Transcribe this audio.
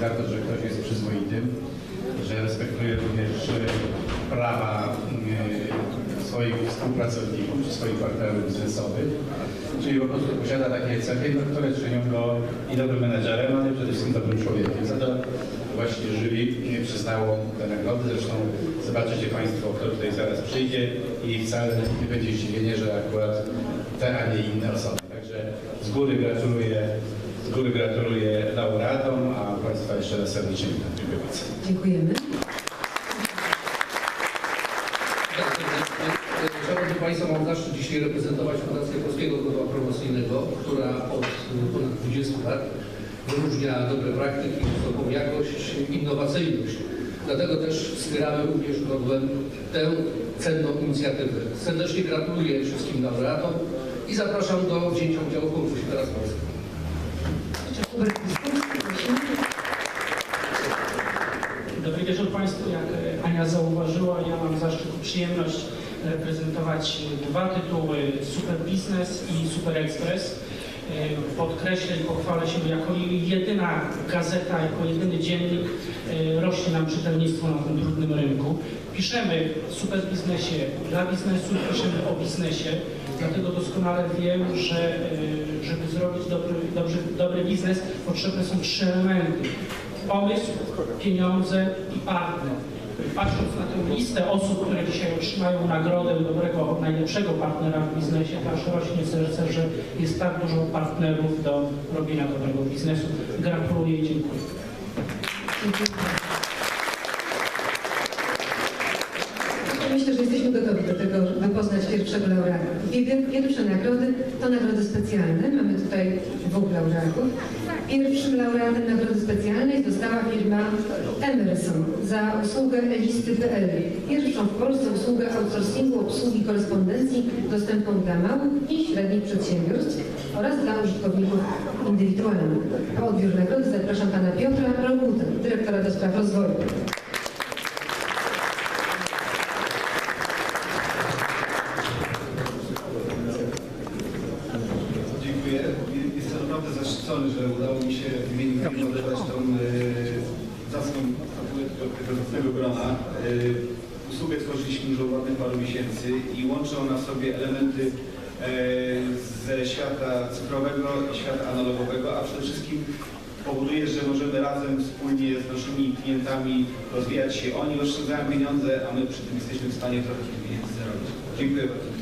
za to, że ktoś jest przyzwoitym, że respektuje również e, prawa e, swoich współpracowników czy swoich partnerów biznesowych, czyli po prostu posiada takie cechy, no, które czynią go i dobrym menedżerem, ale przede wszystkim dobrym człowiekiem. Za to właśnie jury e, przyznało te nagrody. Zresztą zobaczycie Państwo, kto tutaj zaraz przyjdzie i wcale nie będzie zdziwienie, że akurat te, a nie inne osoby. Także z góry gratuluję, z góry gratuluję laureatom, a Państwa jeszcze raz serdecznie witam. Dziękuję bardzo. Dziękujemy. Szanowni Państwo, mam zaszczyt dzisiaj reprezentować Fundację Polskiego Grona Promocyjnego, która od ponad 20 lat wyróżnia dobre praktyki, wysoką jakość, innowacyjność. Dlatego też wspieramy również godłem tę cenną inicjatywę. Serdecznie gratuluję wszystkim laureatom i zapraszam do wzięcia udziału w konkursie Teraz Polska. Hubert Piskowski, prosimy. Dobry wieczór Państwu. Jak e, Ania zauważyła, ja mam zaszczyt i przyjemność reprezentować dwa tytuły Super Business i Super Express. E, Podkreślę i pochwalę się jako jedyna gazeta, jako jedyny dziennik e, rośnie nam czytelnictwo na tym trudnym rynku. Piszemy w Super Biznesie dla biznesu, piszemy o biznesie, dlatego doskonale wiem, że e, żeby zrobić dobry, dobry, dobry biznes potrzebne są trzy elementy pomysł, pieniądze i partner. Patrząc na tę listę osób, które dzisiaj otrzymają nagrodę dobrego, najlepszego partnera w biznesie, aż rośnie serce, że jest tak dużo partnerów do robienia dobrego biznesu. Gratuluję i dziękuję. Dziękuję. Myślę, że jesteśmy gotowi do tego, żeby poznać pierwszego laureata. Pierwsze nagrody to nagrody specjalne. Mamy tutaj dwóch laureatów. Pierwszym laureatem nagrody specjalnej została firma Emerson za usługę elisty.pl. Pierwszą w Polsce usługę outsourcingu obsługi korespondencji dostępną dla małych i średnich przedsiębiorstw oraz dla użytkowników indywidualnych. Po odbiór nagrody zapraszam pana Piotra Rogutę, dyrektora do spraw rozwoju. Zaszczycony, że udało mi się w imieniu firmy odebrać tą zacną statuetkę tego zacnego grona. E, usługę tworzyliśmy już od ładnych paru miesięcy i łączy ona w sobie elementy e, ze świata cyfrowego i świata analogowego, a przede wszystkim powoduje, że możemy razem wspólnie z naszymi klientami rozwijać się. Oni oszczędzają pieniądze, a my przy tym jesteśmy w stanie trochę tych pieniędzy zarobić. Dziękuję bardzo.